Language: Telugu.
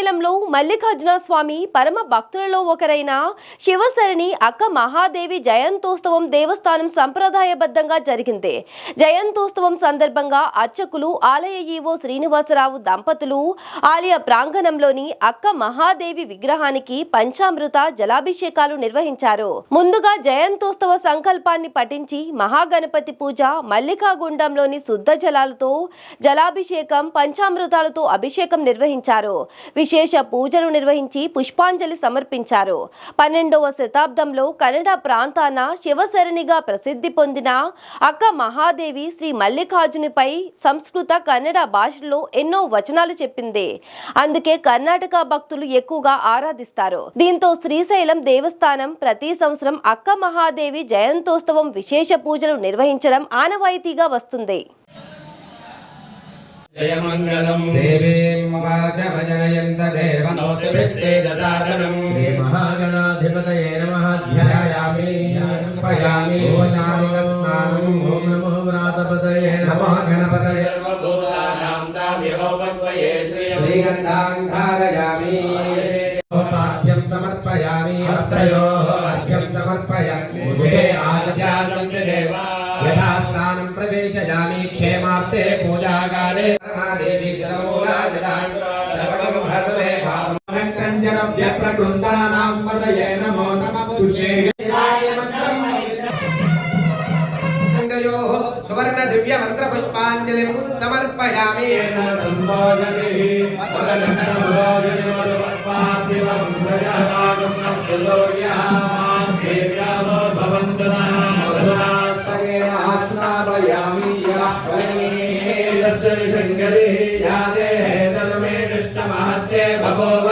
శ్రీశైలంలో మల్లికార్జున స్వామి పరమ భక్తులలో ఒకరైన శివసరిని అక్క మహాదేవి జయంతోత్సవం దేవస్థానం సంప్రదాయబద్ధంగా జరిగింది. జయంతోత్సవం సందర్భంగా అర్చకులు ఆలయ ఈవో శ్రీనివాసరావు దంపతులు ఆలయ ప్రాంగణంలోని అక్క మహాదేవి విగ్రహానికి పంచామృత జలాభిషేకాలు నిర్వహించారు. ముందుగా జయంతోత్సవ సంకల్పాన్ని పఠించి మహాగణపతి పూజ మల్లికాగుండంలోని శుద్ధ జలాలతో జలాభిషేకం పంచామృతాలతో అభిషేకం నిర్వహించారు. విశేష పూజలు నిర్వహించి పుష్పాంజలి సమర్పించారు. పన్నెండవ శతాబ్దంలో కన్నడ ప్రాంతాన శివశరణిగా ప్రసిద్ధి పొందిన అక్క మహాదేవి శ్రీ మల్లికార్జునిపై సంస్కృత కన్నడ భాషలో ఎన్నో వచనాలు చెప్పింది. అందుకే కర్ణాటక భక్తులు ఎక్కువగా ఆరాధిస్తారు. దీంతో శ్రీశైలం దేవస్థానం ప్రతి సంవత్సరం అక్క మహాదేవి జయంతోత్సవం విశేష పూజలు నిర్వహించడం ఆనవాయితీగా వస్తుంది. జయమంగళం దేవీం వాచమజనయంత దేవం నోతిభిస్సేదసాదనం శ్రీమహాగణాధిపతయే నమః ధ్యాయామి ధ్యాయామి ఓచారికస్నానం ఓం నమో వ్రాతపతయే నమః గణపతయే సర్వభూతానాం శ్రీగంధాంధారయామి పాద్యం సమర్పయామి హస్తయోః అర్ఘ్యం సమర్పయామి దేవా యథా స్నానం ప్రవేశయామి క్షేమార్తే పూజాకాలే పరమాదేవి ప్రకృందానాం పదయే నమో సువర్ణ దివ్య మంత్ర పుష్పాంజలి సమర్పయామి ఆస్నాపయామి केन्द्रस्य निषङ्गतिः यादे सर्वे कृष्णमहस्ते बभूव